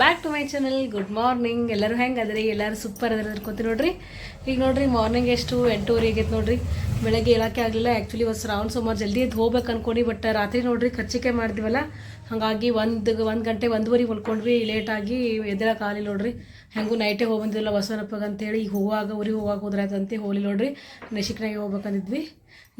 Back to my channel good morning ಎಲ್ಲರೂ ಹೆಂಗೆ ಅದ್ರಿ ಎಲ್ಲರೂ ಸೂಪರ್ ಅದ್ರ ಅನ್ಕೊಂತೀವಿ ನೋಡ್ರಿ. ಈಗ ನೋಡ್ರಿ ಮಾರ್ನಿಂಗ್ ಎಷ್ಟು ಎಂಟೂವರೆ ಆಗೈತೆ ನೋಡ್ರಿ. ಬೆಳಗ್ಗೆ ಹೇಳಕ್ಕೆ ಆಗಲಿಲ್ಲ. ಆ್ಯಕ್ಚುಲಿ ಒಂದು ರೌಂಡ್ ಸುಮಾರು ಜಲ್ದಿ ಎದ್ದು ಹೋಗ್ಬೇಕು ಅನ್ಕೊಂಡು ಬಟ್ ರಾತ್ರಿ ನೋಡ್ರಿ ಖರ್ಚಿಕೆ ಮಾಡ್ತೀವಲ್ಲ. ಹಾಗಾಗಿ ಒಂದು ಒಂದು ಗಂಟೆ ಒಂದುವರೆಗೆ ಹೊಲ್ಕೊಂಡ್ವಿ ಲೇಟಾಗಿ ಎದ್ದೇಳಕ್ಕೆ ಆಗಲಿಲ್ಲ ನೋಡ್ರಿ. ಹೆಂಗೂ ನೈಟೇ ಹೋಗಿ ಬಂದಿಲ್ಲ ಬಸವನಪ್ಪಗೆ ಅಂತೇಳಿ, ಈಗ ಹೋಗುವಾಗ ಊರಿಗೆ ಹೋಗುವಾಗ ಹೋದ್ರಾಯ್ತಂತೆ ಹೋಲಿ ನೋಡ್ರಿ. ನಶಿಕ್ನಾಗೆ ಹೋಗ್ಬೇಕಂದಿದ್ವಿ.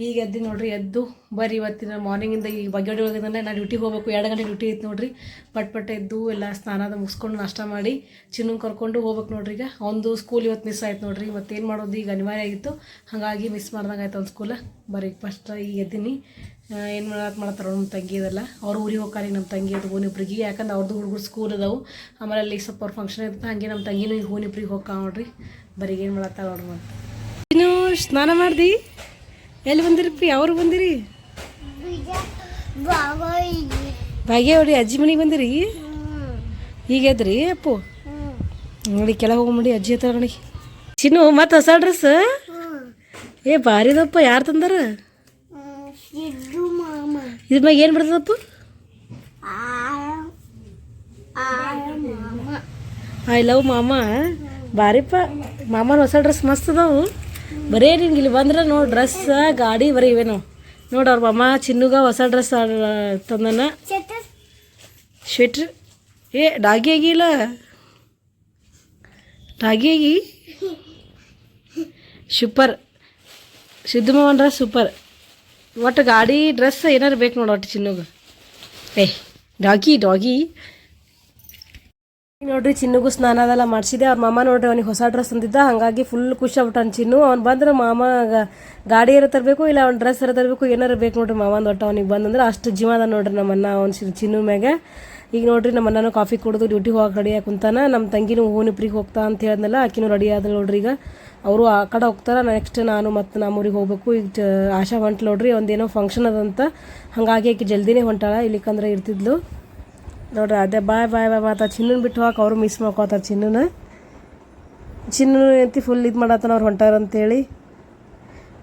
ಈಗ ಎದ್ದು ನೋಡ್ರಿ, ಎದ್ದು ಬರ್ರಿ ಇವತ್ತಿನ ಮಾರ್ನಿಂಗಿಂದ ಈಗ ಬಗ್ಗೆಡಿ ಒಳಗಂದ್ರೆ ನಾನು ಡ್ಯೂಟಿಗೆ ಹೋಗ್ಬೇಕು, ಎರಡು ಗಂಟೆ ಡ್ಯೂಟಿ ಐತೆ ನೋಡ್ರಿ. ಪಟ್ ಪಟ್ ಎದ್ದು ಎಲ್ಲ ಸ್ನಾನದ ಮುಗಿಸ್ಕೊಂಡು ನಾಷ್ಟ ಮಾಡಿ, ಚಿನ್ನಂಗೆ ಕರ್ಕೊಂಡು ಹೋಗ್ಬೇಕು ನೋಡ್ರಿ ಈಗ. ಒಂದು ಸ್ಕೂಲ್ ಇವತ್ತು ಮಿಸ್ ಆಯ್ತು ನೋಡ್ರಿ. ಮತ್ತೇನು ಮಾಡೋದು ಈಗ ಅನಿವಾರ್ಯ ಆಗಿತ್ತು. ಹಾಗಾಗಿ ಮಿಸ್ ಮಾಡ್ದಂಗೆ ಆಯ್ತು ಒಂದು ಸ್ಕೂಲ ಬರ್ರಿ ಫಸ್ಟ್ ಈಗ ಎದ್ದೀನಿ. ಏನು ಮಾಡಕ್ಕೆ ಮಾಡ್ತಾರೆ ನಮ್ಮ ತಂಗಿ ಇದೆಲ್ಲ ಅವ್ರು ಊರಿಗೆ ಹೋಗ್ತಾರೆ ನಮ್ಮ ತಂಗಿ, ಅದು ಹೋನಿಬ್ರಿಗೆ ಯಾಕಂದ್ರೆ ಅವ್ರದ್ದು ಹುಡುಗರು ಸ್ಕೂಲ್ ಅದಾವು. ಆಮೇಲೆ ಅಲ್ಲಿ ಸ್ವಲ್ಪ ಅವ್ರ ಫಂಕ್ಷನ್ ಇರ್ತದೆ ಹಂಗೆ ನಮ್ಮ ತಂಗಿನೂ ಈಗ ಹೋನಿಬ್ರಿಗೆ ಹೋಗ್ಕ ನೋಡ್ರಿ. ಬರೀ ಏನು ಮಾಡತ್ತಾರ ನೋಡ್ರಿ ಮತ್ತೆ ನೀನು ಸ್ನಾನ ಮಾಡ್ದಿ? ಎಲ್ಲಿ ಬಂದಿರಪ್ಪ ಯಾವ್ರು ಬಂದಿರಿ? ಭಾಗ್ಯ ಅವ್ರಿ ಅಜ್ಜಿ ಮನೆಗೆ ಬಂದಿರಿ? ಈಗ ಅಪ್ಪು? ನೋಡಿ, ಕೆಳಗೆ ಹೋಗ್ಬಿಡಿ ಅಜ್ಜಿ ಹತ್ರ ನೋಡಿ. ಚಿನ್ನು, ಮತ್ತೆ ಹೊಸ ಡ್ರೆಸ್ ಏ ಬಾರಿದಪ್ಪ ಯಾರು ತಂದಾರ? ಇದ್ರ ಮ್ಯಾಗ ಏನು ಬರ್ತದಪ್ಪ ಐ ಲವ್ ಮಾಮ. ಬಾರಿಪ್ಪ ಮಾಮನ ಹೊಸ ಡ್ರೆಸ್ ಮಸ್ತ್ ಅದಾವು. ಬರೇ ನಿಂಗೆ ಇಲ್ಲಿ ಬಂದ್ರೆ ನೋಡಿ ಡ್ರೆಸ್ ಗಾಡಿ ಬರೀ ಇವೆ ನಾವು ನೋಡಿ ಅವ್ರ ಮಾಮ ಚಿನ್ನುಗ ಹೊಸ ಡ್ರೆಸ್ ತಂದನ. ಸ್ವೆಟ್ರ್ ಏ ಡಾಗಿ ಆಗಿಲ್ಲ ಡಾಗಿ ಆಗಿ? ಸೂಪರ್ ಸಿದ್ದಮ್ಮನ ಡ್ರೆಸ್ ಸೂಪರ್ ಒಟ್ಟು ಗಾಡಿ ಡ್ರೆಸ್ ಏನಾರು ಬೇಕು ನೋಡಿ ಒಟ್ಟು ಚಿನ್ನುಗ. ಏ, ಡಾಗಿ ಡಾಗಿ. ನೋಡ್ರಿ, ಚಿನ್ನುಗೂ ಸ್ನಾನ ಅದೆಲ್ಲ ಮಾಡಿಸಿದೆ. ಅವ್ರ ಮಾಮ ನೋಡ್ರಿ, ಅವ್ನಿಗೆ ಹೊಸ ಡ್ರೆಸ್ ಅಂದಿದ್ದ ಹಾಗಾಗಿ ಫುಲ್ ಖುಷಿ ಆಗ್ಬಿಟ್ಟಾನ ಚಿನ್ನು. ಅವ್ನು ಬಂದ್ರೆ ಮಾಮ ಗಾಡಿ ಏರ ತರಬೇಕು ಇಲ್ಲ ಅವ್ನ ಡ್ರೆಸ್ ಏರ ತರಬೇಕು, ಏನಾರು ಬೇಕು ನೋಡ್ರಿ ಮಾಮ ಒಟ್ಟು ಅವ್ನಿಗೆ ಬಂದಂದ್ರೆ ಅಷ್ಟು ಜೀವ ಅದ ನೋಡ್ರಿ ನಮ್ಮನ್ನ ಅವ್ನ ಚಿನ್ನು ಮ್ಯಾಗೆ. ಈಗ ನೋಡ್ರಿ ನಮ್ಮ ಅಣ್ಣನೂ ಕಾಫಿ ಕುಡಿದು ಡ್ಯೂಟಿ ಹೋಗಕ್ಕೆ ರೆಡಿ ಕುಂತಾನ. ನಮ್ಮ ತಂಗಿನೂ ಹೂನಿಪ್ರಿಗೆ ಹೋಗ್ತಾ ಅಂತ ಹೇಳಿದ್ನಲ್ಲ, ಆಕಿನೂ ರೆಡಿ ಆದ್ರೆ ನೋಡ್ರಿ ಈಗ. ಅವರು ಆ ಕಡೆ ಹೋಗ್ತಾರೆ ನೆಕ್ಸ್ಟ್ ನಾನು ಮತ್ತು ನಮ್ಮೂರಿಗೆ ಹೋಗ್ಬೇಕು. ಈಗ ಆಶಾ ಹೊಂಟ್ ನೋಡ್ರಿ, ಒಂದೇನೋ ಫಂಕ್ಷನ್ ಅದಂತ ಹಾಗಾಗಿ ಆಕೆ ಜಲ್ದಿನೇ ಹೊಂಟಾಳ, ಇಲ್ಲಿಕಂದ್ರೆ ಇರ್ತಿದ್ಲು. ನೋಡ್ರಿ, ಅದೇ ಬಾಯ್ ಬಾಯ್ ಬಾಯ್ ಮಾತಾ ಚಿನ್ನನ್ ಬಿಟ್ಟು ಹಾಕಿ, ಅವರು ಮಿಸ್ ಮಾಡ್ಕೋತಾರೆ ಚಿನ್ನನ. ಚಿನ್ನ ಐತಿ ಫುಲ್ ಇದು ಮಾಡತ್ತಾನ ಅವ್ರು ಹೊಂಟಾರ ಅಂತೇಳಿ.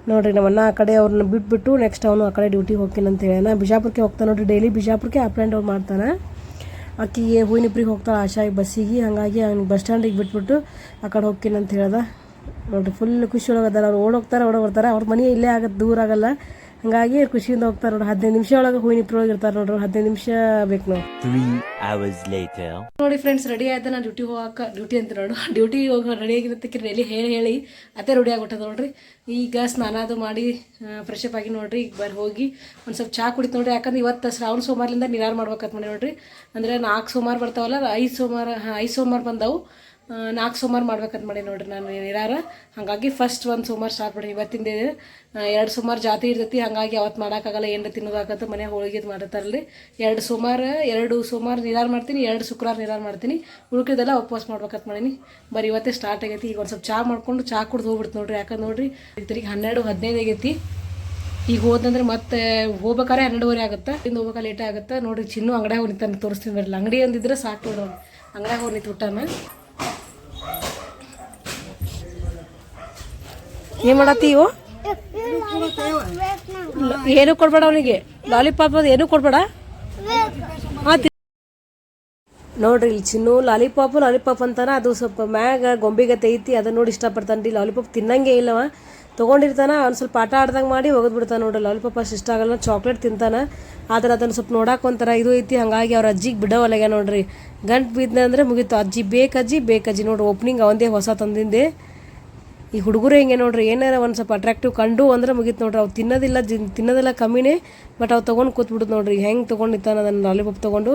ನೋಡ್ರಿ, ನಮ್ಮಣ್ಣ ಆ ಕಡೆ ಅವ್ರನ್ನ ಬಿಟ್ಬಿಟ್ಟು ನೆಕ್ಸ್ಟ್ ಅವನು ಆ ಕಡೆ ಡ್ಯೂಟಿಗೆ ಹೋಗ್ತೀನಿ ಅಂತ ಹೇಳಿ ನಾ ಬಿಜಾಪುರಕ್ಕೆ ಹೋಗ್ತಾನೆ ನೋಡ್ರಿ ಡೈಲಿ ಬಿಜಾಪುರಕ್ಕೆ ಅಪ್ ಆ್ಯಂಡ್ ಡೌನ್ ಮಾಡ್ತಾನೆ. ಆಕಿಗೆ ಹೂವಿನಿಬ್ರಿಗೆ ಹೋಗ್ತಾಳೆ ಆಶಾಗಿ ಬಸ್ಸಿಗೆ. ಹಾಗಾಗಿ ಅವ್ನಿಗೆ ಬಸ್ ಸ್ಟ್ಯಾಂಡಿಗೆ ಬಿಟ್ಬಿಟ್ಟು ಆ ಕಡೆ ಹೋಗ್ತೀನಿ ಅಂತ ಹೇಳ್ದ. ನೋಡ್ರಿ ಫುಲ್ ಖುಷಿ ಒಳಗದಾರ. ಅವ್ರು ಓಡೋಗ್ತಾರೆ ಹೋಗ್ತಾರೆ ಓಡ ಬರ್ತಾರೆ ಅವ್ರ ಮನೆ ಇಲ್ಲೇ ಆಗತ್ತೆ ದೂರ ಆಗಲ್ಲ. ಹಾಗಾಗಿ ಖುಷಿಯಿಂದ ಹೋಗ್ತಾರೆ ನೋಡ್ರಿ. ಹದಿನೈದು ನಿಮಿಷ ಒಳಗೆ ಹೂವಿನ ಒಳಗೆ ಇರ್ತಾರೆ ನೋಡ್ರಿ. ಹದಿನೈದು ನಿಮಿಷ ಬೇಕು ನಾವು Three hours later. ನೋಡಿ ಫ್ರೆಂಡ್ಸ್ ರೆಡಿ ಆಯ್ತು? ನಾನು ಡ್ಯೂಟಿ ಹೋಗಕ್ಕೆ ಡ್ಯೂಟಿ ಅಂತ ನೋಡು. ಡ್ಯೂಟಿ ಹೋಗಿ ರೆಡಿ ಆಗಿರತ್ತಕ್ಕೆ ರೆಡಿ ಹೇಳಿ ಹೇಳಿ. ಅದೇ ರೆಡಿ ಆಗಿಬಿಟ್ಟದ ನೋಡ್ರಿ. ಈಗ ಸ್ನಾನ ಅದು ಮಾಡಿ ಫ್ರೆಶ್ ಅಪ್ ಆಗಿ ನೋಡ್ರಿ. ಈಗ ಬರ್ ಹೋಗಿ ಒಂದು ಸ್ವಲ್ಪ ಚಹಾ ಕುಡಿತು ನೋಡ್ರಿ. ಯಾಕಂದ್ರೆ ಇವತ್ತು ಶ್ರಾವಣ ಸೋಮವಾರದಿಂದ ನೀರಾರು ಮಾಡ್ಬೇಕಂತ ಮಾಡಿ ನೋಡ್ರಿ. ಅಂದರೆ ನಾಲ್ಕು ಸೋಮವಾರ ಬರ್ತಾವಲ್ಲ ಐದು ಸೋಮವಾರ ಹಾಂ ಐದು ಸೋಮವಾರ ಬಂದವು. ನಾಲ್ಕು ಸೋಮವಾರ ಮಾಡ್ಬೇಕಂತ ಮಾಡಿ ನೋಡ್ರಿ ನಾನು ನಿರಾರ ಹಾಗಾಗಿ ಫಸ್ಟ್ ಒಂದು ಸೋಮವಾರ ಸ್ಟಾರ್ಟ್ ಮಾಡಿ ಇವತ್ತಿಂದ ಎರಡು ಸೋಮವಾರ ಜಾತಿ ಇರ್ತೈತಿ. ಹಾಗಾಗಿ ಅವತ್ತು ಮಾಡೋಕ್ಕಾಗಲ್ಲ ಏನು ತಿನ್ನೋದಾಗತ್ತೆ ಮನೆ ಹೋಳಿಗೆ ಮಾಡತ್ತಾರಲ್ಲಿ ಎರಡು ಸೋಮವಾರ ಎರಡು ಸೋಮವಾರ ನಿರಾರ ಮಾಡ್ತೀನಿ, ಎರಡು ಶುಕ್ರವಾರ ನಿರಾರ ಮಾಡ್ತೀನಿ. ಉಳ್ಕಿದೆಲ್ಲ ಉಪವಾಸ ಮಾಡ್ಬೇಕಂತ ಮಾಡೀನಿ. ಬರೀ ಇವತ್ತೇ ಸ್ಟಾರ್ಟ್ ಆಗೈತಿ. ಈಗ ಒಂದು ಸ್ವಲ್ಪ ಚಹಾ ಮಾಡ್ಕೊಂಡು ಚಹಾ ಕುಡ್ದು ಹೋಗ್ಬಿಡ್ತು ನೋಡ್ರಿ. ಯಾಕಂದ್ರೆ ನೋಡ್ರಿ ಈಗ ಹನ್ನೆರಡು, ಹದಿನೈದು ಆಗೈತಿ. ಈಗ ಹೋದಂದ್ರೆ ಮತ್ತೆ ಹೋಗ್ಬೇಕಾರೆ ಹನ್ನೆರಡುವರೆ ಆಗುತ್ತೆ. ಇನ್ನು ಹೋಗ್ಬೇಕಾ ಲೇಟ್ ಆಗುತ್ತೆ. ನೋಡ್ರಿ ಚಿನ್ನು ಅಂಗಡಿಯಾಗ ಹೋಗಿ ನಿಂತಾನೆ ತೋರಿಸ್ತೀನಿ ಬರಲ್ಲ ಅಂಗಡಿ ಒಂದಿದ್ರೆ ಸಾಕು ನೋಡೋಣ ಅಂಗಡಿಯಾಗ ಹೋಗಿ ನಿಂತು ಏನು ಇವು? ಏನು ಕೊಡ್ಬೇಡ ಅವನಿಗೆ? ಲಾಲಿಪಾಪ್ ಅದು ಏನೂ ಕೊಡ್ಬೇಡ? ಹಾಂ ನೋಡ್ರಿ, ಇಲ್ಲಿ ಚಿನ್ನು ಲಾಲಿಪಾಪ್ ಲಾಲಿಪಾಪ್ ಅಂತಾನ. ಅದು ಸ್ವಲ್ಪ ಮ್ಯಾಗ ಗೊಂಬೆಗ ಐತಿ ಅದನ್ನ ನೋಡಿ ಇಷ್ಟಪಡ್ತಾನೆ ರೀ ಲಾಲಿಪಾಪ್ ತಿನ್ನಂಗೆ ಇಲ್ಲವ. ತೊಗೊಂಡಿರ್ತಾನ, ಅವ್ನು ಸ್ವಲ್ಪ ಆಟ ಆಡ್ದಂಗೆ ಮಾಡಿ ಒಗದ್ಬಿಡ್ತಾನೆ ನೋಡ್ರಿ. ಲಾಲಿಪಾಪ್ ಅಷ್ಟು ಇಷ್ಟ ಆಗಲ್ಲ ಚಾಕ್ಲೇಟ್ ತಿಂತಾನ. ಆದ್ರೆ ಅದನ್ನು ಸ್ವಲ್ಪ ನೋಡಕ್ಕೆ ಒಂಥರ ಇದು ಐತಿ. ಹಾಗಾಗಿ ಅವ್ರ ಅಜ್ಜಿಗೆ ಬಿಡವಲ್ಲಾಗ ನೋಡ್ರಿ. ಗಂಟು ಬಿದ್ದ ಅಂದ್ರೆ ಮುಗೀತು. ಅಜ್ಜಿ ಬೇಕಜ್ಜಿ ಬೇಕಜ್ಜಿ ನೋಡ್ರಿ ಓಪನಿಂಗ್ ಅವಂದೇ ಹೊಸ ತಂದಿಂದೆ. ಈ ಹುಡುಗರು ಹೆಂಗೆ ನೋಡ್ರಿ, ಏನಾರ ಒಂದು ಸ್ವಲ್ಪ ಅಟ್ರಾಕ್ಟಿವ್ ಕಂಡು ಅಂದ್ರೆ ಮುಗೀತು ನೋಡ್ರಿ. ಅವು ತಿನ್ನೋದಿಲ್ಲ, ಜಿ, ತಿನ್ನೋದಿಲ್ಲ ಕಮ್ಮಿನೇ ಬಟ್ ಅವು ತೊಗೊಂಡು ಕೂತ್ಬಿಡುದು ನೋಡ್ರಿ. ಹೆಂಗೆ ತೊಗೊಂಡಿತ್ತ ಅದನ್ನು ಲಾಲಿಪಾಪ್ ತೊಗೊಂಡು?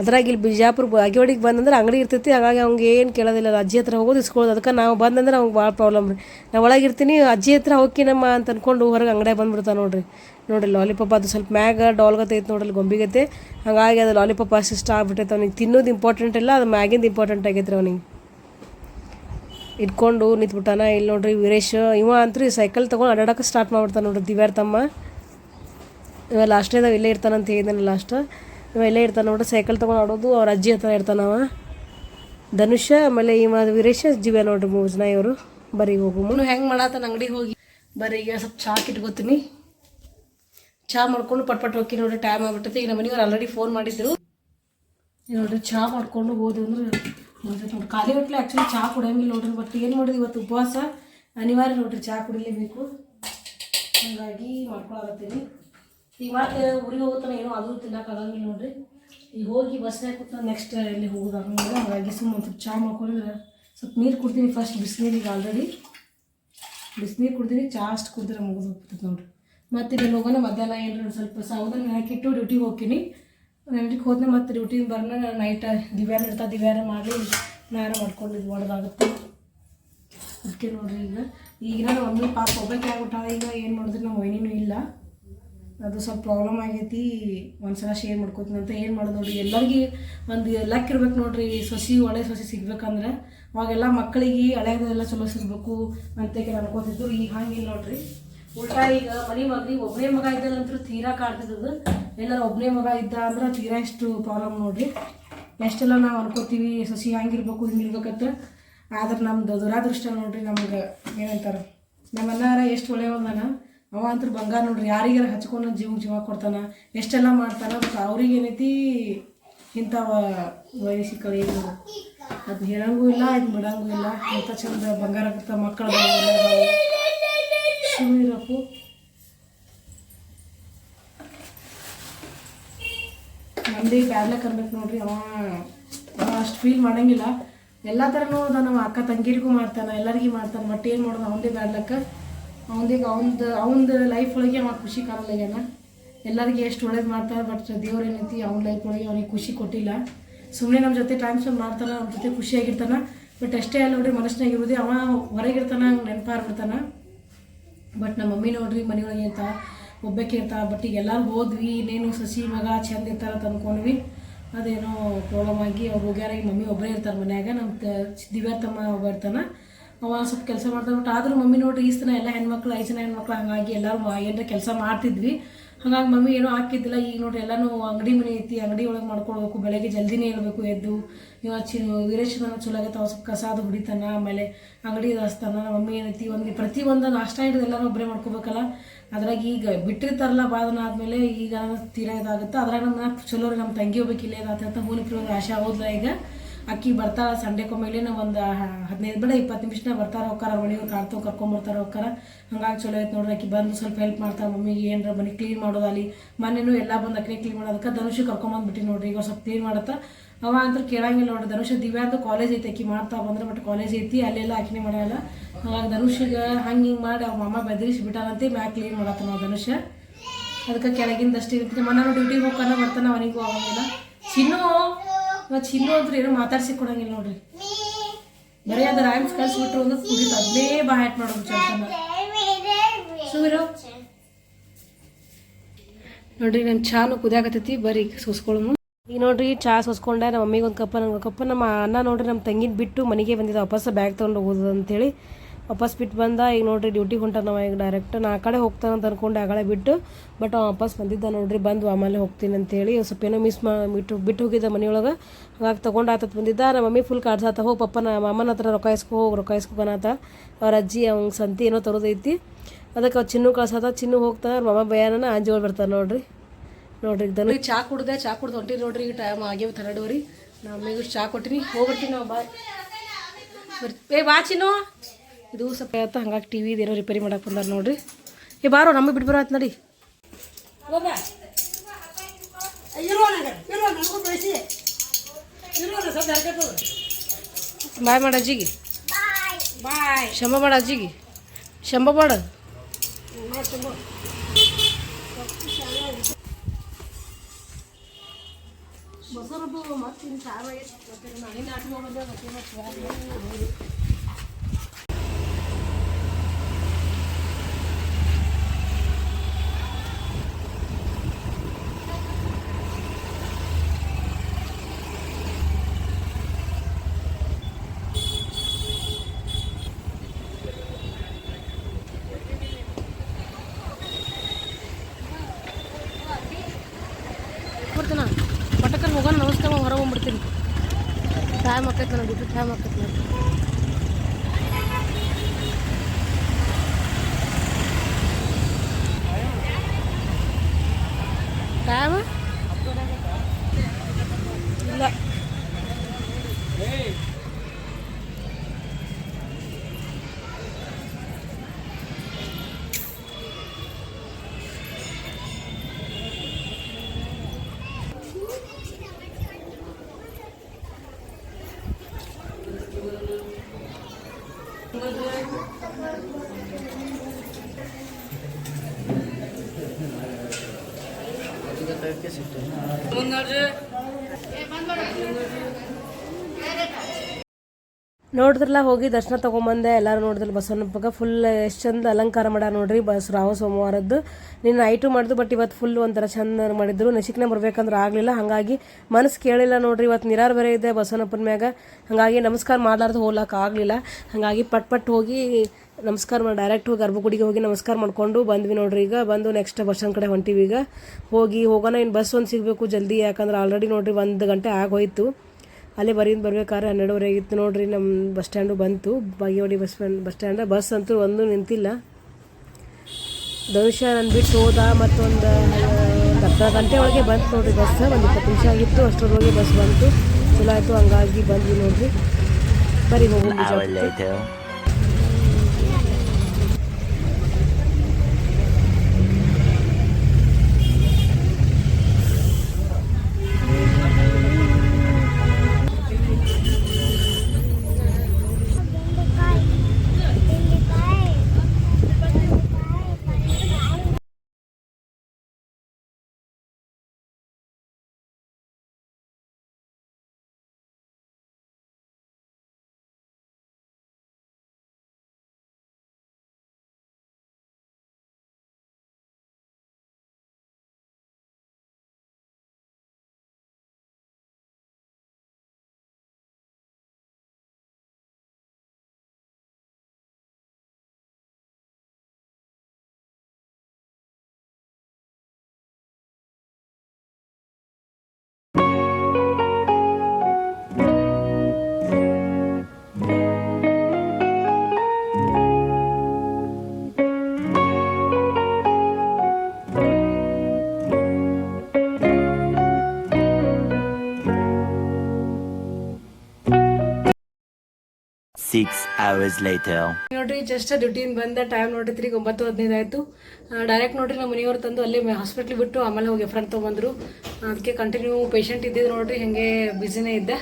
ಅದ್ರಾಗ ಇಲ್ಲಿ ಬಿಜಾಪುರ ಅಗಿವಾಡಿಗೆ ಬಂದಂದ್ರೆ ಅಂಗಡಿ ಇರ್ತೈತಿ, ಹಾಗಾಗಿ ಅವ್ಗೆ ಏನು ಕೇಳೋದಿಲ್ಲ. ಅಜ್ಜಿ ಹತ್ರ ಹೋಗೋದು ಇಸ್ಕೊಳ್ಳೋದು ಅದಕ್ಕೆ ನಾವು ಬಂದಂದ್ರೆ ಅವ್ಗೆ ಭಾಳ ಪ್ರಾಬ್ಲಮ್ ರೀ. ನಾವು ಒಳಗಿರ್ತೀನಿ, ಅಜ್ಜಿ ಹತ್ರ ಹೋಗ್ತೀನಮ್ಮ ಅಂತ ಅನ್ಕೊಂಡು ಹೊರಗೆ ಅಂಗಡಿ ಬಂದ್ಬಿಡ್ತಾನೆ ನೋಡ್ರಿ. ನೋಡಿರಿ ಲಾಲಿಪಾಪ್ ಅದು ಸ್ವಲ್ಪ ಮ್ಯಾಗ ಡಾಲ್ಗತೆ ಐತೆ ನೋಡ್ರಿ ಗೊಂಬಿಗತೆ. ಹಾಗಾಗಿ ಅದು ಲಾಲಿಪಾಪ್ ಅಷ್ಟು ಇಷ್ಟ ಆಗ್ಬಿಟ್ಟೈತೆ ಅವ್ನಿಗೆ. ತಿನ್ನೋದು ಇಂಪಾರ್ಟೆಂಟ್ ಇಲ್ಲ, ಅದು ಮ್ಯಾಗಿಂದು ಇಂಪಾರ್ಟೆಂಟ್ ಆಗೈತೆ ರೀ ಅವ್ನಿಗೆ. ಇಟ್ಕೊಂಡು ನಿಂತ್ಬಿಟ್ಟಾನ. ಇಲ್ಲಿ ನೋಡ್ರಿ ವೀರೇಶ್, ಇವ ಅಂತೂ ಸೈಕಲ್ ತೊಗೊಂಡು ಅಡ್ಡಾಡಕ್ಕೆ ಸ್ಟಾರ್ಟ್ ಮಾಡ್ಬಿಡ್ತಾನೆ ನೋಡ್ರಿ ದಿವ್ಯಾರ್ ತಮ್ಮ. ಇವ ಇದಾವೆ, ಇಲ್ಲೇ ಇರ್ತಾನಂತ ಹೇಳಿದ್ದಾನೆ ಲಾಸ್ಟ್ ಇವ ಇಲ್ಲೇ ಇರ್ತಾನೆ ನೋಡ್ರಿ ಸೈಕಲ್ ತೊಗೊಂಡು ಆಡೋದು, ಅವ್ರ ಅಜ್ಜಿ ಹತ್ರ ಇರ್ತಾನವ ಧನುಷ, ಆಮೇಲೆ ಇವ ವೀರೇಶ ಜೀವ ನೋಡ್ರಿ ಮೂರು ಇವರು. ಬರೀ ಹೋಗು ಹೆಂಗೆ ಮಾಡತ್ತಾನ ಅಂಗಡಿಗೆ ಹೋಗಿ. ಬರೀ ಈಗ ಸ್ವಲ್ಪ ಚಾಕ್ ಇಟ್ಕೋತೀನಿ ಚಹಾ ಮಾಡ್ಕೊಂಡು ಪಟ್ ಪಟ್ ಹೋಗಿ ನೋಡ್ರಿ ಟೈಮ್ ಆಗ್ಬಿಟ್ಟೈತಿ. ಈಗ ನಮ್ಮ ಮನೆಯವ್ರು ಆಲ್ರೆಡಿ ಫೋನ್ ಮಾಡಿದ್ರು. ನೋಡ್ರಿ ಚಹಾ ಮಾಡ್ಕೊಂಡು ಹೋದ್ವಿ ಅಂದ್ರೆ ಮುಗ್ದೈತೆ ನೋಡ್ರಿ ಖಾಲಿ ಹೊಟ್ಟಲೆ ಆ್ಯಕ್ಚುಲಿ ಚಹಾ ಕುಡಿಯಂಗಿಲ್ಲ ನೋಡ್ರಿ ಬಟ್ ಏನು ಮಾಡಿದ್ವಿ ಇವತ್ತು ಉಪವಾಸ? ಅನಿವಾರ್ಯ ನೋಡ್ರಿ ಚಹಾ ಕುಡಿಲೇಬೇಕು. ಹಾಗಾಗಿ ಮಾಡ್ಕೊಳಕತ್ತೀನಿ. ಈಗ ಮತ್ತೆ ಊರಿಗೆ ಹೋಗುತ್ತಾನೆ ಏನೋ ಅದು ತಿನ್ನಕ್ಕಾಗಂಗಿಲ್ಲ ನೋಡ್ರಿ. ಈಗ ಹೋಗಿ ಬಸ್ನಾಗ ಕೂತ ನೆಕ್ಸ್ಟ್ ಎಲ್ಲಿ ಹೋಗೋದಾಗಂಗಿಲ್ಲ ಹಾಗಾಗಿ ಸುಮ್ಮನೆ ಒಂದು ಸ್ವಲ್ಪ ಚಹಾ ಮಾಡ್ಕೊಂಡ್ರೆ ಸ್ವಲ್ಪ ನೀರು ಕುಡ್ತೀನಿ ಫಸ್ಟ್ ಬಿಸಿನೀರಿಗೆ ಆಲ್ರೆಡಿ ಬಿಸಿನೀರು ಕುಡ್ತೀನಿ ಚಹಾ ಅಷ್ಟು ಕುಡಿದ್ರೆ ಮುಗಿದು ಹೋಗ್ತದೆ ನೋಡ್ರಿ. ಮತ್ತೆ ಇಲ್ಲಿ ಹೋಗೋಣ ಮಧ್ಯಾಹ್ನ ಏನು ಸ್ವಲ್ಪ ಸಾವಧಾನ ಹಾಕಿಟ್ಟು ಡ್ಯೂಟಿಗೆ ಹೋಗ್ತೀನಿ. ನೈಟಿಗೆ ಹೋದ್ನೆ ಮತ್ತೆ ಡ್ಯೂಟಿಗೆ ಬರ್ನ ನೈಟ್ ದಿವ್ಯಾರ ಇರ್ತಾ ದಿವ್ಯಾರ ಮಾಡಿ ನಾರ ಮಾಡ್ಕೊಂಡು ಇದು ಮಾಡೋದಾಗುತ್ತೆ ಅದಕ್ಕೆ ನೋಡಿರಿ ಈಗ. ಈಗ ನಾನು ಮಮ್ಮಿ ಪಾಪ ಒಬ್ಬಕ್ಕೆ ಆಗ್ಬಿಟ್ಟ ಈಗ ಏನು ಮಾಡಿದ್ರು, ನಮ್ಮ ವೈನಿನೂ ಇಲ್ಲ. ಅದು ಸ್ವಲ್ಪ ಪ್ರಾಬ್ಲಮ್ ಆಗೈತಿ, ಒಂದ್ಸಲ ಶೇರ್ ಮಾಡ್ಕೋತೀನಿ ಅಂತ ಏನು ಮಾಡೋದು ನೋಡ್ರಿ, ಎಲ್ಲರಿಗೆ ಒಂದು ಲಕ್ ಇರ್ಬೇಕು ನೋಡ್ರಿ, ಸೊಸಿ, ಒಳ್ಳೆ ಸೊಸಿ ಸಿಗ್ಬೇಕಂದ್ರೆ. ಅವಾಗೆಲ್ಲ ಮಕ್ಕಳಿಗೆ ಹಳೆಯದೆಲ್ಲ ಚಲೋ ಸಿಗ್ಬೇಕು ಅಂತ ಅನ್ಕೋತಿದ್ರು, ಈಗ ಹಂಗಿಲ್ಲ ನೋಡ್ರಿ. ಉಲ್ಟಾ ಈಗ ಮನೆ ಮಗಲಿ ಒಬ್ಬನೇ ಮಗ ಇದ್ದಲ್ಲಂತೂ ತೀರಾ ಕಾಡ್ತಿದ್ದದು ಎಲ್ಲರೂ ಒಬ್ಬನೇ ಮಗ ಇದ್ದ ಅಂದ್ರೆ ತೀರಾ ಇಷ್ಟು ಪ್ರಾಬ್ಲಮ್ ನೋಡಿರಿ. ಎಷ್ಟೆಲ್ಲ ನಾವು ಅನ್ಕೋತೀವಿ, ಸಸಿ ಹಂಗಿರ್ಬೇಕು ಹಿಂಗಿರ್ಬೇಕಂತ ಆದ್ರೆ ನಮ್ದು ದುರಾದೃಷ್ಟ ನೋಡ್ರಿ ನಮ್ಗೆ. ಏನಂತಾರೆ? ನಮ್ಮ ಅನ್ನಾರ ಎಷ್ಟು ಒಳ್ಳೆಯವನ ಅವ ಅಂತೂ ಬಂಗಾರ ನೋಡ್ರಿ. ಯಾರಿಗಾರ ಹಚ್ಕೊಂಡು ಜೀವ ಜೀವ ಕೊಡ್ತಾನ. ಎಷ್ಟೆಲ್ಲ ಮಾಡ್ತಾನೆ. ಬಟ್ ಅವ್ರಿಗೆ ಏನೈತಿ ಇಂಥವ ವಯಸ್ಸಿಗಳು ಏನು ಅದು? ಹೇಳಂಗೂ ಇಲ್ಲ ಇದು ಬಿಡಂಗೂ ಇಲ್ಲ. ಎಂಥ ಚಂದ ಬಂಗಾರ ಮಕ್ಕಳು ಸುಮ್ಮನಿರಪ್ಪು ನಮ್ದು ಪ್ಯಾರ್ಲೆ ಕರ್ಬೇಕು ನೋಡ್ರಿ, ಅವ ಅಷ್ಟು ಫೀಲ್ ಮಾಡಂಗಿಲ್ಲ. ಎಲ್ಲ ಥರನೂ ನಮ್ಮ ಅಕ್ಕ ತಂಗಿರಿಗೂ ಮಾಡ್ತಾನೆ, ಎಲ್ಲರಿಗೂ ಮಾಡ್ತಾನೆ ಬಟ್ ಏನು ಮಾಡೋದು ಅವನದೇ ಬ್ಯಾಡ್ಲಕ್ಕ ಅವನಿಗೆ ಅವನದು ಅವನದು ಲೈಫ್ ಒಳಗೆ ಅವ ಖುಷಿ ಕಾಣಲಾಗ್ಯಾನ ಎಲ್ಲರಿಗೆ ಎಷ್ಟು ಒಳ್ಳೇದು ಮಾಡ್ತಾರೆ ಬಟ್ ದೇವ್ರು ಏನೈತಿ, ಅವ್ನ ಲೈಫ್ ಒಳಗೆ ಅವನಿಗೆ ಖುಷಿ ಕೊಟ್ಟಿಲ್ಲ. ಸುಮ್ಮನೆ ನಮ್ಮ ಜೊತೆ ಟೈಮ್ ಸ್ಪೆಂಡ್ ಮಾಡ್ತಾನೆ ನಮ್ಮ ಜೊತೆ ಖುಷಿಯಾಗಿರ್ತಾನೆ ಬಟ್ ಅಷ್ಟೇ ಅಲ್ಲ ನೋಡ್ರಿ ಮನಸ್ಸಿನಾಗ ಇರೋದು ಅವ ಹೊರಗಿರ್ತಾನ, ನೆನಪಾಗ್ಬಿಡ್ತಾನೆ. ಬಟ್ ನಮ್ಮ ಮಮ್ಮಿ ನೋಡ್ರಿ ಮನೆಯೊಳಗೆ ಅಂತ ಒಬ್ಬಕ್ಕೆ ಇರ್ತಾ ಬಟ್ ಈಗ ಎಲ್ಲರೂ ಹೋದ್ವಿ, ಇನ್ನೇನು ಸಸಿ, ಮಗ ಚಂದ ಇರ್ತಾರ ಅಂತ ಅನ್ಕೊಂಡ್ವಿ. ಅದೇನೋ ಪ್ರಾಬ್ಲಮ್ ಆಗಿ ಅವ್ರು ಹೋಗ್ಯಾರ, ಈಗ ಮಮ್ಮಿ ಒಬ್ಬರೇ ಇರ್ತಾರೆ ಮನ್ಯಾಗ ನಮ್ಮ ದಿವ್ಯಾ ತಮ್ಮ ಒಬ್ಬ ಇರ್ತಾನೆ. ಅವ ಸ್ವಲ್ಪ ಕೆಲಸ ಮಾಡ್ತಾನೆ ಬಟ್ ಆದರೂ ಮಮ್ಮಿ ನೋಡ್ರಿ ಈ ಸಲ ಎಲ್ಲ ಹೆಣ್ಮಕ್ಳು, ಐದು ಜನ ಹೆಣ್ಮಕ್ಳು, ಹಂಗಾಗಿ ಎಲ್ಲರೂ ಏನಾರ ಕೆಲಸ ಮಾಡ್ತಿದ್ವಿ. ಹಾಗಾಗಿ ಮಮ್ಮಿ ಏನೋ ಹಾಕಿದ್ದಿಲ್ಲ ಈಗ ನೋಡಿ ಎಲ್ಲನೂ ಅಂಗಡಿ ಮನೆ ಐತಿ, ಅಂಗಡಿ ಒಳಗೆ ಮಾಡ್ಕೊಳ್ಬೇಕು, ಬೆಳಗ್ಗೆ ಜಲ್ದಿನೇ ಇರಬೇಕು ಎದ್ದು. ಇವ ಚಿ ವೀರೇಶನ ಚಲೋ ಆಗೈತೆ, ಅವ ಸ್ವಲ್ಪ ಕಸ ಅದು ಹೊಡಿತಾನ, ಆಮೇಲೆ ಅಂಗಡಿ ದಾಸ್ತಾನ ಮಮ್ಮಿ ಏನೈತಿ, ಒಂದು ಪ್ರತಿಯೊಂದು ನಾಷ್ಟ ಹಿಡಿದು ಎಲ್ಲರೂ ಒಬ್ಬರೇ ಮಾಡ್ಕೋಬೇಕಲ್ಲ. ಅದ್ರಾಗ ಈಗ ಬಿಟ್ಟಿರ್ತಾರಲ್ಲ ಭಾಳ ಆದ್ಮೇಲೆ ಈಗ ತೀರಾ ಇದಾಗುತ್ತೆ. ಅದ್ರಾಗ ನಮ್ಮ ಚಲೋ ನಮ್ಮ ತಂಗಿ ಹೋಗ್ಬೇಕು ಇಲ್ಲೇ ಹೂನಿ ಹೂನಿಪ್ರಿ ಆಶಾ ಹೋದ್ಲ ಈಗ. ಅಕ್ಕಿ ಬರ್ತಾಳ ಸಂಡೆಕೊಮ್ಮೆಲೆ ಒಂದು ಹದಿನೈದು ಬೇಡ ಇಪ್ಪತ್ತು ನಿಮಿಷ ಬರ್ತಾರ ಹೋಗ್ತಾರ, ಮನೆಯವ್ರು ಕಾಡ್ತವ್ ಕರ್ಕೊಂಬರ್ತಾರ ಹೋಗ್ತಾರ. ಹಂಗಾಗಿ ಚಲೋ ಐತೆ ನೋಡ್ರಿ ಅಕ್ಕಿ ಬಂದು ಸ್ವಲ್ಪ ಹೆಲ್ಪ್ ಮಾಡ್ತಾರ ಮಮ್ಮಿಗೆ ಏನರ ಮನೆ ಕ್ಲೀನ್ ಮಾಡೋದಾಲಿ ಮನೇನು ಎಲ್ಲ ಬಂದು ಅಕ್ಕಿ ಕ್ಲೀನ್ ಮಾಡೋದಕ್ಕೆ ಧನುಷ್ ಕರ್ಕೊಂಬಂದ್ಬಿಟ್ಟು ನೋಡ್ರಿ, ಈಗ ಸ್ವಲ್ಪ ಕ್ಲೀನ್ ಮಾಡತ್ತ. ಅವ ಅಂತೂ ಕೇಳಂಗಿಲ್ಲ ನೋಡ್ರಿ, ಧನುಷ ದಿವ್ಯಾಂದು ಕಾಲೇಜ್ ಐತಿ ಆಕಿ ಮಾಡ್ತಾ ಬಂದ್ರೆ ಬಟ್ ಕಾಲೇಜ್ ಐತಿ, ಅಲ್ಲೆಲ್ಲ ಆಕಿನೇ ಮಾಡಲ್ಲ ಹಾಗಾಗಿ ಧನುಷಿಗೆ ಹಂಗೆ ಹಿಂಗೆ ಮಾಡಿ ಅವ್ರ ಮಾಮ ಬೆದರಿಸಿ ಬಿಟ್ಟಾನಂತೆ ಮ್ಯಾಕ್ ಕ್ಲೀನ್ ಮಾಡತ್ತ ನಾವು ಧನುಷ. ಅದಕ್ಕೆ ಕೆಳಗಿಂದ ಅಷ್ಟೇ ಇರ್ತೀನಿ ಮನ ಡ್ಯೂಟಿಗೆ ಹೋಗ್ತಾನ, ಬರ್ತಾನೆ ಅವನಿಗೂ ಆಗಂಗಿಲ್ಲ ಚಿನ್ನು ಚಿನ್ನು ಅಂದ್ರೆ ಏನೋ ಮಾತಾಡ್ಸಿ ಕೊಡಂಗಿಲ್ಲ ನೋಡ್ರಿ. ಬರೀ ಅದ ರೈಮ್ಸ್ ಕಳ್ಸಿಬಿಟ್ರು ಅಂದ್ರೆ ಕುಡಿತು ಅದನ್ನೇ ಬಾ ಹ್ಯಾಟ್ ಮಾಡೋದು ಚಂದ ಸುಮಿರು ನೋಡ್ರಿ ನನ್ನ ಚಾನು ಕುದಿಯಾಕತ್ತೈತಿ, ಬರೀ ಸೋಸ್ಕೊಳ್ಳೋನು ಈಗ ನೋಡ್ರಿ, ಚಾ ಸೋಸ್ಕೊಂಡೆ ನಮ್ಮ ಮಮ್ಮಿಗೆ ಒಂದು ಕಪ್ಪ ನನಗೆ ಕಪ್ಪ. ನಮ್ಮ ಅಣ್ಣ ನೋಡ್ರಿ, ನಮ್ಮ ತಂಗಿನ ಬಿಟ್ಟು ಮನೆಗೆ ಬಂದಿದ್ದ ವಾಪಸ್ ಬ್ಯಾಗ್ ತೊಗೊಂಡು ಹೋಗೋದು ಅಂತೇಳಿ ವಾಪಸ್ ಬಿಟ್ಟು ಬಂದ. ಈಗ ನೋಡ್ರಿ ಡ್ಯೂಟಿಗೆ ಹೊಂಟ ನಾವು ಈಗ ಡೈರೆಕ್ಟ್ ನಾ ಆ ಕಡೆ ಹೋಗ್ತಾನೆ ಅಂತ ಅಂದ್ಕೊಂಡು ಆಗಳೇ ಬಿಟ್ಟು. ಬಟ್ ಅವ ವಾಪಸ್ ಬಂದಿದ್ದ ನೋಡ್ರಿ, ಬಂದು ಆಮೇಲೆ ಹೋಗ್ತೀನಿ ಅಂತೇಳಿ. ಸ್ವಲ್ಪ ಏನೋ ಮಿಸ್ ಮಾ, ಬಿಟ್ಟು ಬಿಟ್ಟು ಹೋಗಿದ್ದ ಮನೆಯೊಳಗೆ. ಹಾಗಾಗಿ ತೊಗೊಂಡು ಆತತ್ ಬಂದಿದ್ದ. ನಮ್ಮ ಮಮ್ಮಿ ಫುಲ್ ಕಾಡ್ಸಾತ ಹೋಗಿ ಪಪ್ಪ ನಮ್ಮ ಅಮ್ಮನ ಹತ್ರ ರೊಕ್ಕ ಇಸ್ಕೊ, ಹೋಗಿ ರೊಕ್ಕ ಬನಾತ ಅವ್ರ ಅಜ್ಜಿ, ಅವ್ನ ಸಂತಿ ಏನೋ ತರೋದೈತಿ ಅದಕ್ಕೆ ಅವ್ರು ಚಿನ್ನು ಕಳ್ಸತ್ತ ಚಿನ್ನು ಹೋಗ್ತಾನೆ ಅವ್ರ ಮಮ್ಮ ಬಯಾನ ಅಂಜೋಳು ಬರ್ತಾರೆ ನೋಡ್ರಿ. ನೋಡ್ರಿ ದನ ಚಾ ಕುಡ್ದೆ ಚಾ ಕುಡ್ದು ಹೊಂಟಿ ನೋಡ್ರಿ ಈಗ ಟೈಮ್ ಆಗ್ಯಾವ ತರಡೋರಿ ನಾ ಅಮ್ಮಿಗೂ ಚಾ ಕೊಟ್ಟಿನಿ. ಹೋಗ್ಬಿಡ್ತೀನಿ ನಾವು ಬಾಯ್. ಏ ಬಾಚಿನೋ ಇದು ಸ್ವಲ್ಪ ಆಯ್ತು ಹಂಗಾಗಿ ಟಿ ವಿ ಏನೋ ರಿಪೇರಿ ಮಾಡಕ್ಕೆ ಬಂದಾರ ನೋಡ್ರಿ. ಏ ಬಾರೋ ನಮಗೆ ಬಿಟ್ಟು ಬರೋ ಆಯ್ತು ನಡಿ ಬಾಯ್ ಮಾಡ ಅಜ್ಜಿಗೆ. ಬಾಯ್. ಶಂಬ ಮಾಡ ಅಜ್ಜಿಗೆ. ಶಂಬ ಮಾಡ. ಬಸರಬ್ಬು ಮತ್ತಿನ ಚಾರ ನಾನೇ ನಾಟಿ ಹೋಗೋದೇ ಮತ್ತೆ ಬರ್ತಾನ ಪಟಕಲ್ಲಿ ಹೋಗೋಣ ನಮಸ್ಕಾರ ಹೊರಗೆ ಹೋಗ್ಬಿಡ್ತೀನಿ ಟೈಮ್ ಆಕೈತೆ ನನಗೆ ಬಿಟ್ಟು ಟೈಮ್ ಆಕೈತೆ ನನಗೆ ಟೈಮ್ ಇಲ್ಲ ನೋಡಿದ್ರಲ್ಲ, ಹೋಗಿ ದರ್ಶನ ತಗೊಂಬಂದೆ. ಎಲ್ಲರೂ ನೋಡಿದ್ರಲ್ಲ ಬಸವಣ್ಣಪ್ಪಗ ಫುಲ್ ಎಷ್ಟು ಚಂದ ಅಲಂಕಾರ ಮಾಡ್ಯಾರ ನೋಡ್ರಿ. ಬಸ್ ರಾವ ಸೋಮವಾರದ್ದು. ನಿನ್ನ ನೈಟು ಮಾಡಿದ್ರು ಬಟ್ ಇವತ್ತು ಫುಲ್ ಒಂಥರ ಚಂದ ಮಾಡಿದ್ರು. ನಶಿಕ್ನೆ ಬರ್ಬೇಕಂದ್ರೆ ಆಗಲಿಲ್ಲ. ಹಾಗಾಗಿ ಮನಸ್ಸು ಕೇಳಿಲ್ಲ ನೋಡ್ರಿ. ಇವತ್ತು ನಿರಾರ್ ಬೇರೆ ಇದೆ ಬಸವಣ್ಣಪ್ಪನ ಮ್ಯಾಗ. ಹಾಗಾಗಿ ನಮಸ್ಕಾರ ಮಾಡ್ಲಾರ್ದು ಹೋಗ್ಲಾಕ ಆಗಲಿಲ್ಲ. ಹಾಗಾಗಿ ಪಟ್ ಪಟ್ ಹೋಗಿ ನಮಸ್ಕಾರ ಮಾಡಿ ಡೈರೆಕ್ಟ್ ಹೋಗಿ ಗರ್ಭಗುಡಿಗೆ ಹೋಗಿ ನಮಸ್ಕಾರ ಮಾಡ್ಕೊಂಡು ಬಂದ್ವಿ ನೋಡ್ರಿ ಈಗ. ಬಂದು ನೆಕ್ಸ್ಟ್ ಬಸ್ ಸ್ಟ್ಯಾಂಡ್ ಕಡೆ ಹೊಂಟಿವಿ ಈಗ. ಹೋಗಿ ಹೋಗೋಣ ಇನ್ನು ಬಸ್ ಒಂದು ಸಿಗಬೇಕು ಜಲ್ದಿ, ಯಾಕಂದ್ರೆ ಆಲ್ರೆಡಿ ನೋಡ್ರಿ ಒಂದು ಗಂಟೆ ಆಗೋಯ್ತು. ಅಲ್ಲೇ ಬರಿಂದ ಬರ್ಬೇಕಾದ್ರೆ ಹನ್ನೆರಡುವರೆ ಆಗಿತ್ತು ನೋಡ್ರಿ ನಮ್ಮ ಬಸ್ ಸ್ಟ್ಯಾಂಡು ಬಂತು. Bagewadi bus bus stand bus ಅಂತೂ ಒಂದು ನಿಂತಿಲ್ಲ. ಧನುಷ್ಯ ನಾನು ಬಿಟ್ಟು ಹೋದ ಮತ್ತೊಂದು ಅರ್ಧ ಗಂಟೆ ಒಳಗೆ ಬಂತು ನೋಡ್ರಿ ಬಸ್ ಒಂದು ಇಪ್ಪತ್ತು ನಿಮಿಷ ಆಗಿತ್ತು. ಅಷ್ಟರೊಳಗೆ ಬಸ್ ಬಂತು. ಚಲೋ ಆಯಿತು, ಹಂಗಾಗಿ ಬಂದ್ವಿ ನೋಡ್ರಿ. ಬರೀ ಹೋಗು Hour ಅವರ್ಸ್ ಲೈಟರ್. ನೋಡ್ರಿ ಜಸ್ಟ್ ಡ್ಯೂಟಿಯಿಂದ ಬಂದ ಟೈಮ್ ನೋಡಿದ್ರಿ ಈಗ ಒಂಬತ್ತು ಹದಿನೈದು ಆಯಿತು. ಡೈರೆಕ್ಟ್ ನೋಡ್ರಿ ನಮ್ಮ ಮನೆಯವ್ರು ತಂದು ಅಲ್ಲೇ ಹಾಸ್ಪಿಟ್ಲ್ ಬಿಟ್ಟು ಆಮೇಲೆ ಹೋಗಿ ಫ್ರೆಂಡ್ ತೊಗೊಂಬಂದ್ರು. ಅದಕ್ಕೆ ಕಂಟಿನ್ಯೂ ಪೇಷಂಟ್ ಇದ್ದಿದ್ದು ನೋಡ್ರಿ, ಹಾಗೆ ಬ್ಯುಸಿನೇ ಇದ್ದೆ.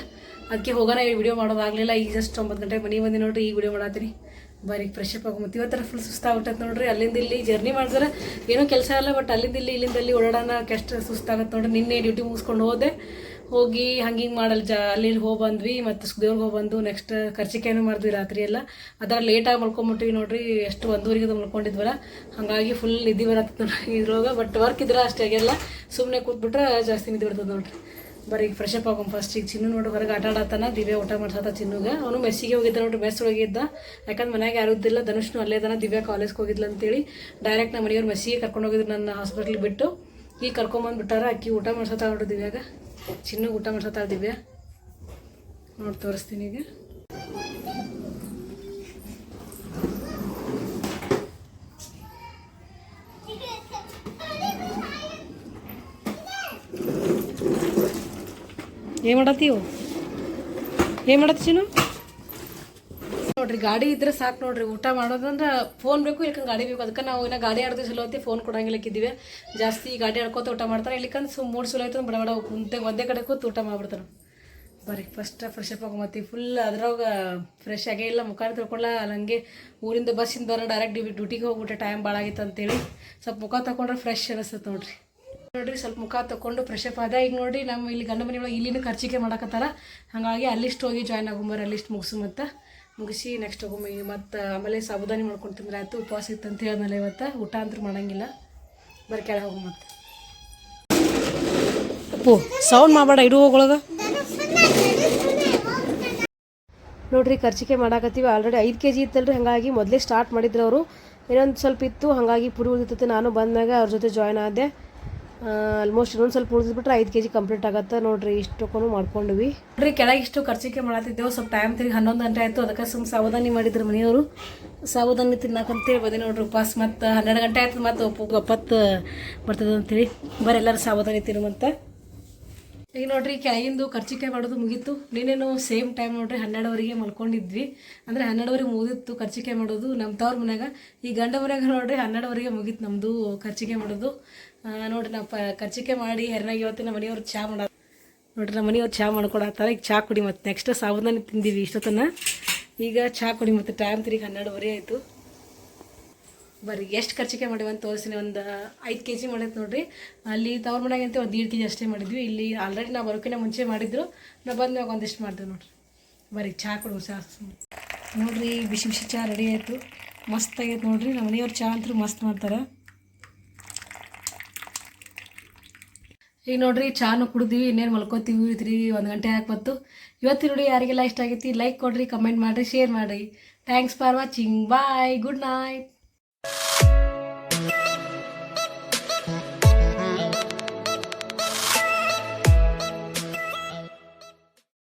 ಅದಕ್ಕೆ ಹೋಗೋಣ, ಈ ವಿಡಿಯೋ ಮಾಡೋದಾಗಲಿಲ್ಲ. ಈಗ ಜಸ್ಟ್ ಒಂಬತ್ತು ಗಂಟೆಗೆ ಮನೆ ಬಂದು ನೋಡ್ರಿ, ಈ ವಿಡಿಯೋ ಮಾಡತ್ತೀನಿ ಬರೀ ಫ್ರೆಶ್ ಅಪ್ ಆಗಿ ಮತ್ತೆ ಇವತ್ತರ ಫುಲ್ ಸುಸ್ತಾಗ್ಬಿಟ್ಟೈತೆ ನೋಡ್ರಿ. ಅಲ್ಲಿಂದ ಇಲ್ಲಿ ಜರ್ನಿ ಮಾಡಿದ್ರೆ ಏನೂ ಕೆಲಸ ಇಲ್ಲ ಬಟ್ ಅಲ್ಲಿಂದ ಇಲ್ಲಿ, ಇಲ್ಲಿಂದ ಇಲ್ಲಿ ಓಡಾಡೋಣ ಎಷ್ಟು ಸುಸ್ತಾಗತ್ತೆ ನೋಡ್ರಿ. ನಿನ್ನೆ ಡ್ಯೂಟಿ ಮುಗಿಸ್ಕೊಂಡು ಹೋದೆ. ಹೋಗಿ ಹಂಗೆ ಹಿಂಗೆ ಮಾಡಲ್ಲ ಜ ಅಲ್ಲಿ ಹೋಗಿ ಬಂದ್ವಿ, ಮತ್ತು ದೇವ್ರಿಗೆ ಹೋಗಿ ಬಂದು ನೆಕ್ಸ್ಟ್ ಖರ್ಚಿಕಾಯಿನೂ ಮಾಡಿದ್ವಿ ರಾತ್ರಿ ಎಲ್ಲ. ಅದರ ಲೇಟಾಗಿ ಮಲ್ಕೊಂಬಿಟ್ಟಿವಿ ನೋಡ್ರಿ, ಎಷ್ಟು ಒಂದೂರಿಗೆ ಮಲ್ಕೊಂಡಿದ್ವಲ್ಲ. ಹಾಗಾಗಿ ಫುಲ್ ನಿದ್ದೆ ಬರತ್ತೆ ನೋಡ್ರಿ ಇದ್ರೊಳಗೆ ಬಟ್ ವರ್ಕ್ ಇದ್ರೆ ಅಷ್ಟೇ ಆಗಿಲ್ಲ. ಸುಮ್ಮನೆ ಕೂತ್ಬಿಟ್ರೆ ಜಾಸ್ತಿ ನಿದ್ದೆ ಬರ್ತದೆ ನೋಡ್ರಿ. ಬರೀ ಈಗ ಫ್ರೆಶ್ ಅಪ್ ಫಸ್ಟ್ ಈಗ ಚಿನ್ನು ನೋಡಿ ಹೊರಗೆ ಆಟ ಆಡತ್ತಾನ ದಿವ್ಯ ಊಟ ಮಾಡ್ಸತ್ತ ಚಿನ್ನುಗೆ. ಅವನು ಮೆಸ್ಸಿಗೆ ಹೋಗಿದ್ದ ನೋಡ್ರಿ, ಮೆಸ್ ಒಳಗೆ ಇದ್ದ. ಯಾಕಂದ್ರೆ ಮನೆಗೆ ಯಾರು ಇದ್ದಿಲ್ಲ, ಧನುಷ್ನು ಅಲ್ಲೇ ಇದ್ದಾನ ದಿವ್ಯ ಕಾಲೇಜ್ಗೆ ಹೋಗಿದ್ಲ ಅಂತೇಳಿ ಡೈರೆಕ್ಟ್ ನಮ್ಮ ಮನೆಯವ್ರು ಮೆಸ್ಸಿಗೆ ಕರ್ಕೊಂಡು ಹೋಗಿದ್ರು ನನ್ನ ಹಾಸ್ಪಿಟ್ಲಿಗೆ ಬಿಟ್ಟು. ಈಗ ಕರ್ಕೊಂಬಂದು ಬಿಟ್ಟಾರ ಅಕ್ಕಿ ಊಟ ಮಾಡ್ಸತ್ತ ನೋಡ್ರಿ ದಿವ್ಯಾಗ. ಚಿನ್ನುಗೆ ಊಟ ಮಾಡ್ಸತ್ತಾಳ ದಿವ್ಯಾ ನೋಡಿ ತೋರಿಸ್ತೀನಿ ಈಗ. ಏನು ಮಾಡತ್ತೀವು ಏನು ಮಾಡತ್ತಿ ಚಿನ್ನು? ನೋಡ್ರಿ, ಗಾಡಿ ಇದ್ರೆ ಸಾಕು ನೋಡ್ರಿ, ಊಟ ಮಾಡೋದಂದ್ರೆ ಫೋನ್ ಬೇಕು, ಇಲ್ಕಂದ್ರೆ ಗಾಡಿ ಬೇಕು. ಅದಕ್ಕೆ ನಾವು ಇನ್ನ ಗಾಡಿ ಆಡೋದು ಚಲೋ ಐತಿ ಫೋನ್ ಕೊಡಂಗಿಲ್ಲಕ್ಕಿದ್ದೀವಿ ಜಾಸ್ತಿ ಗಾಡಿ ಆಡ್ಕೋತ ಊಟ ಮಾಡ್ತಾರೆ ಇಲ್ಲಿಕಂದ್ರೆ ಸುಮ್ ಮೂಡ್ ಚಲೋ ಆಯ್ತು ಬಡ ಬಡ ಕುಂತೆ, ಒಂದೇ ಕಡೆ ಕೂತು ಊಟ ಮಾಡ್ಬಿಡ್ತಾರೆ. ಬರ್ರಿ ಫಸ್ಟ್ ಫ್ರೆಶ್ ಅಪ್ ಆಗೋಮತ್ತಿ ಫುಲ್ ಅದ್ರಾಗ ಫ್ರೆಶ್ ಆಗೇ ಇಲ್ಲ, ಮುಖ ತಿಳ್ಕೊಳ್ಳ ಹಂಗೆ ಊರಿಂದ ಬಸ್ಸಿಂದ ಬರೋ ಡೈರೆಕ್ಟ್ ಡ್ಯೂಟಿಗೆ ಹೋಗ್ಬಿಟ್ಟೆ ಟೈಮ್ ಭಾಳ ಆಗಿತ್ತು ಅಂತೇಳಿ ಸ್ವಲ್ಪ ಮುಖ ತಗೊಂಡ್ರೆ ಫ್ರೆಶ್ ಅನಿಸ್ತದೆ ನೋಡ್ರಿ. ನೋಡ್ರಿ, ಸ್ವಲ್ಪ ಮುಖ ತೊಗೊಂಡು ಫ್ರೆಶ್ ಅಪ್ ಆದ, ಈಗ ನೋಡ್ರಿ ನಮ್ಮ ಇಲ್ಲಿ ಗಂಡ ಮನೆ ಇಲ್ಲಿನೂ ಇಲ್ಲಿನ ಖರ್ಚಿಗೆ ಮಾಡಕತ್ತಾರ. ಹಾಗಾಗಿ ಅಲ್ಲಿಷ್ಟು ಹೋಗಿ ಜಾಯ್ನ್ ಆಗೊಂಬರ ಅಲ್ಲಿಷ್ಟು ಮುಗಿಸು ಮತ್ತು ಮುಗಿಸಿ ನೆಕ್ಸ್ಟ್ ಒಮ್ಮೆ ಮತ್ತು ಆಮೇಲೆ ಸಾಬುದಾನಿ ಮಾಡ್ಕೊಂಡು ತಿಂದ್ರೆ ಆಯ್ತು, ಉಪವಾಸ ಇತ್ತು ಅಂತ ಹೇಳಿದ್ಮೇಲೆ ಇವತ್ತು. ಊಟ ಅಂತೂ ಮಾಡಂಗಿಲ್ಲ. ಬರೀ ಕೆಳಗೆ ಹೋಗಿ ಮತ್ತೆ. ಅಪ್ಪು ಸೌಂಡ್ ಮಾಡಬೇಡ, ಇಡು ಹೋಗೊಳಗ. ನೋಡ್ರಿ ಖರ್ಚಿಕೆ ಮಾಡಾಕತ್ತೀವಿ. ಆಲ್ರೆಡಿ ಐದು ಕೆ ಜಿ ಇತ್ತಲ್ರಿ, ಹಾಗಾಗಿ ಮೊದಲೇ ಸ್ಟಾರ್ಟ್ ಮಾಡಿದ್ರು ಅವರು. ಇನ್ನೊಂದು ಸ್ವಲ್ಪ ಇತ್ತು, ಹಾಗಾಗಿ ಪುಡಿ ಉಳಿದಿತ್ತು ನಾನು ಬಂದಾಗ ಅವ್ರ ಜೊತೆ ಜಾಯ್ನ್ ಆದೆ. ಆಲ್ಮೋಸ್ಟ್ ಇನ್ನೊಂದು ಸ್ವಲ್ಪ ಉಳಿದ್ಬಿಟ್ರೆ ಐದು ಕೆ ಜಿ ಕಂಪ್ಲೀಟ್ ಆಗತ್ತೆ. ನೋಡ್ರಿ ಇಷ್ಟಕ್ಕೂ ಮಾಡ್ಕೊಂಡ್ವಿ. ನೋಡ್ರಿ, ಕೆಳಗೆ ಇಷ್ಟು ಖರ್ಚಿಕೆ ಮಾಡತ್ತಿದ್ದೆವು ಸ್ವಲ್ಪ ಟೈಮ್ ತಿರುಗಿ ಹನ್ನೊಂದು ಗಂಟೆ ಆಯಿತು. ಅದಕ್ಕೆ ಸುಮ್ಮ ಸಾವಧಾನಿ ಮಾಡಿದ್ರು ಮನೆಯವರು. ಸಾವಧಾನಿ ತಿನ್ನಕಂತೇಳಿ ಬದಿ ನೋಡ್ರಿ ಉಪವಾಸ ಮತ್ತು ಹನ್ನೆರಡು ಗಂಟೆ ಆಯ್ತು ಮತ್ತು ಒಪ್ಪು ಒಪ್ಪತ್ತು ಬರ್ತದೆ ಅಂತೇಳಿ. ಬರೀ ಎಲ್ಲರೂ ಸಾವಧಾನಿ ತಿನ್ನುವಂತೆ. ಈಗ ನೋಡ್ರಿ ಕೆಳಗಿಂದು ಖರ್ಚಿಕೆ ಮಾಡೋದು ಮುಗೀತು. ನೀನೇನು ಸೇಮ್ ಟೈಮ್ ನೋಡ್ರಿ ಹನ್ನೆರಡುವರೆಗೆ ಮಲ್ಕೊಂಡಿದ್ವಿ. ಅಂದರೆ ಹನ್ನೆರಡುವರೆಗೆ ಮುಗಿದಿತ್ತು ಖರ್ಚಿಕೆ ಮಾಡೋದು ನಮ್ಮ ತವ್ರ ಮನ್ಯಾಗ. ಈ ಗಂಡ ಮನ್ಯಾಗ ನೋಡ್ರಿ ಹನ್ನೆರಡುವರೆಗೆ ಮುಗೀತು ನಮ್ಮದು ಖರ್ಚಿಕೆ ಮಾಡೋದು. ನೋಡ್ರಿ ನಾವು ಪ ಮಾಡಿ ಹೆರ್ನಾಗ ಇವತ್ತಿನ ಮನೆಯವ್ರು ಚಹಾ ಮಾಡ ನೋಡ್ರಿ ನಮ್ಮ ಮನೆಯವ್ರು ಚಹಾ ಮಾಡ್ಕೊಡತ್ತಾರ. ಈಗ ಚಹಾ ಕುಡಿ ಮತ್ತು. ನೆಕ್ಸ್ಟ್ ಸಾಬೂದಾನಿ ತಿಂದೀವಿ ಇಷ್ಟೊತ್ತನ. ಈಗ ಚಹಾ ಕುಡಿ ಮತ್ತು. ಟೈಮ್ ತಿರುಗಿ ಹನ್ನೆರಡುವರೆ ಆಯಿತು. ಬರೀ ಎಷ್ಟು ಖರ್ಚಿಗೆ ಅಂತ ತೋರಿಸ್ತೀನಿ. ಒಂದು ಐದು ಕೆ ಜಿ ಮಾಡೈತೆ ನೋಡಿರಿ. ಅಲ್ಲಿ ತವ್ರ ಮನೆಗೆ ಅಂತ ಒಂದು ಎರಡು ಕೆ ಜಿ ಅಷ್ಟೇ ಮಾಡಿದ್ವಿ. ಇಲ್ಲಿ ಆಲ್ರೆಡಿ ನಾವು ಬರೋಕಿನ ಮುಂಚೆ ಮಾಡಿದ್ರು. ನಾವು ಬಂದಾಗ ಒಂದಿಷ್ಟು ಮಾಡಿದ್ವಿ ನೋಡಿರಿ. ಬರೀ ಚಹಾ ಕೊಡು ಚಹಾ ನೋಡ್ರಿ, ಬಿಸಿ ಬಿಸಿ ಚಹಾ ರೆಡಿ ಆಯಿತು. ಮಸ್ತ್ ಆಗೈತೆ ನೋಡಿರಿ. ನಮ್ಮ ಮನೆಯವ್ರು ಚಹಾ ಅಂತೂ ಮಸ್ತ್ ಮಾಡ್ತಾರೆ. ಈಗ ನೋಡ್ರಿ, ಚಾನು ಕುಡಿದ್ವಿ, ಇನ್ನೇನು ಮಲ್ಕೋತೀವಿ ಇದ್ರಿ ಒಂದು ಗಂಟೆ ಹಾಕ್ಬತ್ತು ಇವತ್ತಿನ ನೋಡಿ ಯಾರಿಗೆಲ್ಲ ಇಷ್ಟ ಆಗೈತಿ ಲೈಕ್ ಕೊಡ್ರಿ ಕಮೆಂಟ್ ಮಾಡಿರಿ ಶೇರ್ ಮಾಡಿರಿ. Thanks for watching bye good night